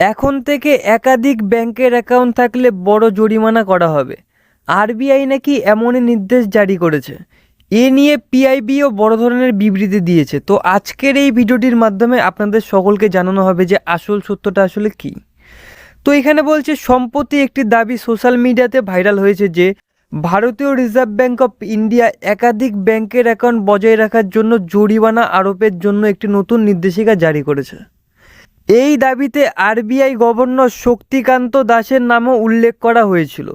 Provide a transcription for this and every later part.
এখন থেকে একাধিক ব্যাংকের অ্যাকাউন্ট থাকলে বড় জরিমানা করা হবে। আরবিআই নাকি এমনই নির্দেশ জারি করেছে। এ নিয়ে পিআইবিও বড় ধরনের বিবৃতি দিয়েছে। তো আজকের এই ভিডিওটির মাধ্যমে আপনাদের সকলকে জানানো হবে যে আসল সত্যটা আসলে কী। তো এখানে বলছে, সম্প্রতি একটি দাবি সোশ্যাল মিডিয়াতে ভাইরাল হয়েছে যে ভারতীয় রিজার্ভ ব্যাংক অফ ইন্ডিয়া একাধিক ব্যাংকের অ্যাকাউন্ট বজায় রাখার জন্য জরিমানা আরোপের জন্য একটি নতুন নির্দেশিকা জারি করেছে। এই দাবিতে আরবিআই গভর্নর শক্তিকান্ত দাসের নামও উল্লেখ করা হয়েছিল।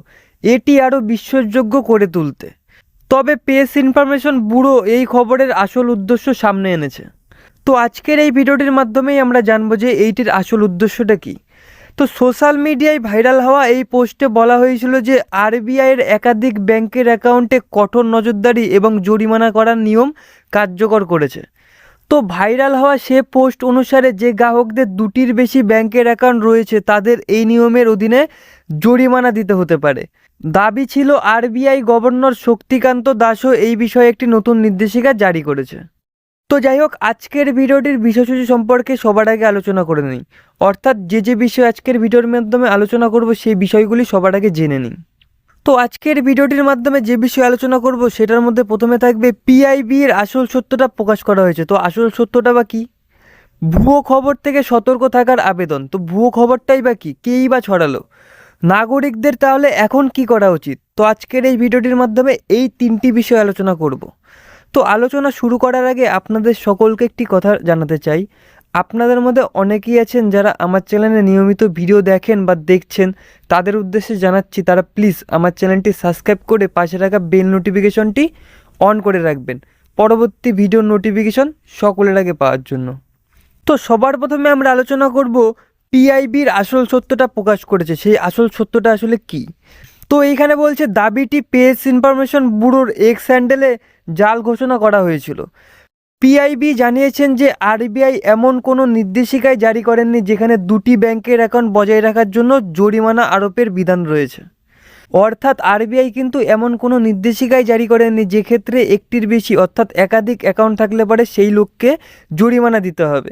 এটি আরও বিশ্বাসযোগ্য করে তুলতে। তবে পেস ইনফরমেশন ব্যুরো এই খবরের আসল উদ্দেশ্য সামনে এনেছে। তো আজকের এই ভিডিওটির মাধ্যমেই আমরা জানব যে এইটির আসল উদ্দেশ্যটা কী। তো সোশ্যাল মিডিয়ায় ভাইরাল হওয়া এই পোস্টে বলা হয়েছিল যে আরবিআইয়ের একাধিক ব্যাংকের অ্যাকাউন্টে কঠোর নজরদারি এবং জরিমানা করার নিয়ম কার্যকর করেছে। তো ভাইরাল হওয়া সে পোস্ট অনুসারে যে গ্রাহকদের দুটির বেশি ব্যাংকের অ্যাকাউন্ট রয়েছে, তাদের এই নিয়মের অধীনে জরিমানা দিতে হতে পারে। দাবি ছিল আরবিআই গভর্নর শক্তিকান্ত দাসও এই বিষয়ে একটি নতুন নির্দেশিকা জারি করেছে। তো যাই হোক, আজকের ভিডিওটির বিষয়সূচি সম্পর্কে সবার আগে আলোচনা করে নিই। অর্থাৎ যে যে বিষয় আজকের ভিডিওর মাধ্যমে আলোচনা করব, সেই বিষয়গুলি সবার আগে জেনে নিই। তো আজকের ভিডিওটির মাধ্যমে যে বিষয়ে আলোচনা করব, সেটার মধ্যে প্রথমে থাকবে পিআইবি এর আসল সত্যটা প্রকাশ করা হয়েছে। তো আসল সত্যটা বা কী? ভুয়ো খবর থেকে সতর্ক থাকার আবেদন। তো ভুয়ো খবরটাই বা কী? কেই বা ছড়ালো? নাগরিকদের তাহলে এখন কি করা উচিত? তো আজকের এই ভিডিওটির মাধ্যমে এই তিনটি বিষয় আলোচনা করব। তো আলোচনা শুরু করার আগে আপনাদের সকলকে একটি কথা জানাতে চাই। আপনাদের মধ্যে অনেকেই আছেন যারা আমার চ্যানেলে নিয়মিত ভিডিও দেখেন বা দেখছেন। তাদের উদ্দেশ্যে জানাচ্ছি তারা প্লিজ আমার চ্যানেলটি সাবস্ক্রাইব করে পাশে রাখা বেল নোটিফিকেশনটি অন করে রাখবেন। পরবর্তী ভিডিও নোটিফিকেশন সকলের আগে পাওয়ার জন্য। তো সবার প্রথমে আমরা আলোচনা করব পিআইবির আসল সত্যটা প্রকাশ করেছে। সেই আসল সত্যটা আসলে কি? তো এইখানে বলছে, দাবিটি পেস ইনফরমেশন ব্যুরোর এক্স হ্যান্ডেলে জাল ঘোষণা করা হয়েছিল। পিআইবি জানিয়েছেন যে আরবিআই এমন কোনো নির্দেশিকায় জারি করেননি যেখানে দুটি ব্যাংকের অ্যাকাউন্ট বজায় রাখার জন্য জরিমানা আরোপের বিধান রয়েছে। অর্থাৎ আরবিআই কিন্তু এমন কোনো নির্দেশিকায় জারি করেননি যে ক্ষেত্রে একটির বেশি অর্থাৎ একাধিক অ্যাকাউন্ট থাকলে পরে সেই লোককে জরিমানা দিতে হবে।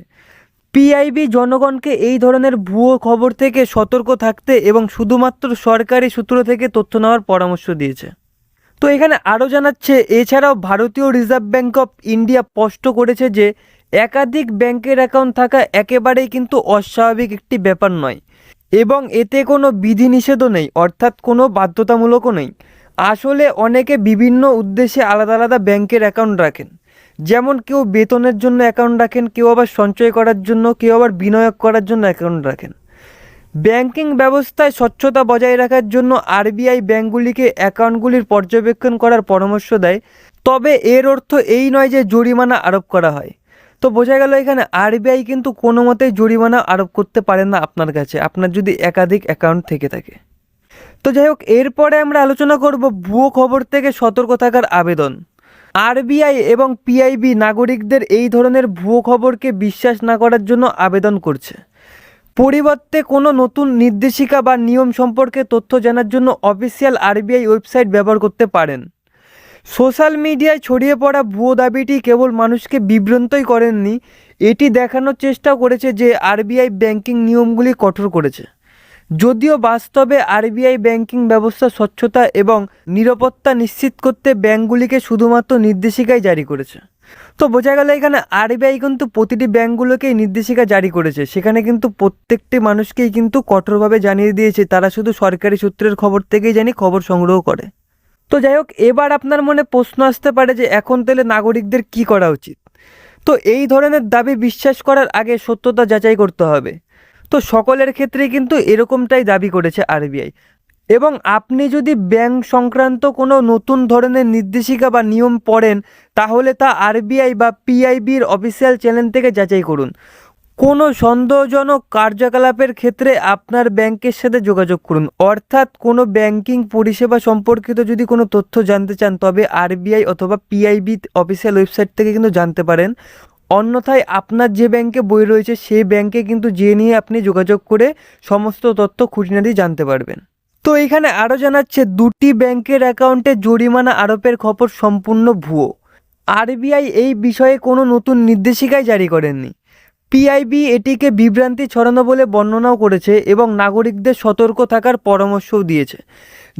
পিআইবি জনগণকে এই ধরনের ভুয়ো খবর থেকে সতর্ক থাকতে এবং শুধুমাত্র সরকারি সূত্র থেকে তথ্য নেওয়ার পরামর্শ দিয়েছে। তো এখানে আরও জানাচ্ছে, এছাড়াও ভারতীয় রিজার্ভ ব্যাঙ্ক অফ ইন্ডিয়া স্পষ্ট করেছে যে, একাধিক ব্যাংকের অ্যাকাউন্ট থাকা একেবারেই কিন্তু অস্বাভাবিক একটি ব্যাপার নয় এবং এতে কোনো বিধিনিষেধও নেই, অর্থাৎ কোনো বাধ্যতামূলকও নেই। আসলে অনেকে বিভিন্ন উদ্দেশ্যে আলাদা আলাদা ব্যাংকের অ্যাকাউন্ট রাখেন। যেমন কেউ বেতনের জন্য অ্যাকাউন্ট রাখেন, কেউ আবার সঞ্চয় করার জন্য, কেউ আবার বিনিয়োগ করার জন্য অ্যাকাউন্ট রাখেন। ব্যাংকিং ব্যবস্থায় স্বচ্ছতা বজায় রাখার জন্য আরবিআই ব্যাংকগুলিকে অ্যাকাউন্টগুলির পর্যবেক্ষণ করার পরামর্শ দেয়। তবে এর অর্থ এই নয় যে জরিমানা আরোপ করা হয়। তো বোঝা গেল এখানে আরবিআই কিন্তু কোনো মতেই জরিমানা আরোপ করতে পারে না আপনার কাছে। আপনার যদি একাধিক অ্যাকাউন্ট থেকে থাকে। তো যাই হোক, এরপরে আমরা আলোচনা করব ভুয়ো খবর থেকে সতর্ক থাকার আবেদন। আরবিআই এবং পিআইবি নাগরিকদের এই ধরনের ভুয়ো খবরকে বিশ্বাস না করার জন্য আবেদন করছে। পরিবর্তে কোনো নতুন নির্দেশিকা বা নিয়ম সম্পর্কে তথ্য জানার জন্য অফিসিয়াল আরবিআই ওয়েবসাইট ব্যবহার করতে পারেন। সোশ্যাল মিডিয়ায় ছড়িয়ে পড়া ভুয়ো দাবিটি কেবল মানুষকে বিভ্রান্তই করেননি, এটি দেখানোর চেষ্টাও করেছে যে আরবিআই ব্যাংকিং নিয়মগুলি কঠোর করেছে। যদিও বাস্তবে আরবিআই ব্যাংকিং ব্যবস্থা স্বচ্ছতা এবং নিরাপত্তা নিশ্চিত করতে ব্যাংকগুলিকে শুধুমাত্র নির্দেশিকাই জারি করেছে। তো বোঝা গেল এখানে আরবিআই কিন্তু প্রতিটি ব্যাংকগুলোকেই নির্দেশিকা জারি করেছে। সেখানে কিন্তু প্রত্যেকটি মানুষকেই কিন্তু কঠোরভাবে জানিয়ে দিয়েছে। তারা শুধু সরকারি সূত্রের খবর থেকেই জানি খবর সংগ্রহ করে। তো যাই হোক, এবার আপনার মনে প্রশ্ন আসতে পারে যে এখন তাহলে নাগরিকদের কি করা উচিত? তো এই ধরনের দাবি বিশ্বাস করার আগে সত্যতা যাচাই করতে হবে। তো সকলের ক্ষেত্রেই কিন্তু এরকমটাই দাবি করেছে আরবিআই। এবং আপনি যদি ব্যাংক সংক্রান্ত কোনো নতুন ধরনের নির্দেশিকা বা নিয়ম পড়েন, তাহলে তা আরবিআই বা পিআইবির অফিসিয়াল চ্যানেল থেকে যাচাই করুন। কোনো সন্দেহজনক কার্যকলাপের ক্ষেত্রে আপনার ব্যাংকের সাথে যোগাযোগ করুন। অর্থাৎ কোনো ব্যাংকিং পরিষেবা সম্পর্কিত যদি কোনো তথ্য জানতে চান, তবে আরবিআই অথবা পিআইবি অফিসিয়াল ওয়েবসাইট থেকে কিন্তু জানতে পারেন। অন্যথায় আপনার যে ব্যাংকে বই রয়েছে, সেই ব্যাংকে কিন্তু যে নিয়ে আপনি যোগাযোগ করে সমস্ত তথ্য খুঁটিনাটি জানতে পারবেন। তো এখানে আরও জানাচ্ছে, দুটি ব্যাংকের অ্যাকাউন্টে জরিমানা আরোপের খবর সম্পূর্ণ ভুয়ো। আরবিআই এই বিষয়ে কোনো নতুন নির্দেশিকাই জারি করেননি পিআইবি এটিকে বিভ্রান্তি ছড়ানো বলে বর্ণনাও করেছে এবং নাগরিকদের সতর্ক থাকার পরামর্শও দিয়েছে।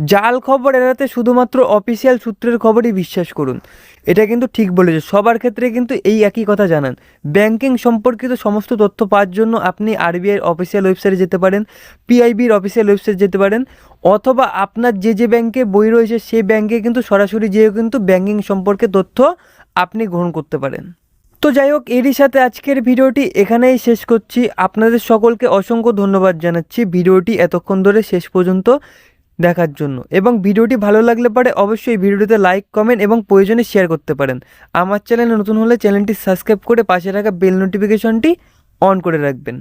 জাল খবর এড়াতে শুধুমাত্র অফিসিয়াল সূত্রের খবরই বিশ্বাস করুন। এটা কিন্তু ঠিক বলেছে। সবার ক্ষেত্রে কিন্তু এই একই কথা জানান। ব্যাংকিং সম্পর্কিত সমস্ত তথ্য পাওয়ার জন্য আপনি আরবিআইয়ের অফিসিয়াল ওয়েবসাইটে যেতে পারেন, পিআইবির অফিসিয়াল ওয়েবসাইটে যেতে পারেন, অথবা আপনার যে যে ব্যাংকে বই রয়েছে সেই ব্যাংকে কিন্তু সরাসরি যেয়েও কিন্তু ব্যাংকিং সম্পর্কে তথ্য আপনি গ্রহণ করতে পারেন। তো যাই হোক, এরই সাথে আজকের ভিডিওটি এখানেই শেষ করছি। আপনাদের সকলকে অসংখ্য ধন্যবাদ জানাচ্ছি। ভিডিওটি এতক্ষণ ধরে শেষ পর্যন্ত দেখার জন্য। এবং ভিডিওটি ভালো লাগলে পারে অবশ্যই ভিডিওটিতে লাইক কমেন্ট এবং প্রয়োজনে শেয়ার করতে পারেন। আমার চ্যানেলে নতুন হলে চ্যানেলটি সাবস্ক্রাইব করে পাশে রাখা বেল নোটিফিকেশনটি অন করে রাখবেন।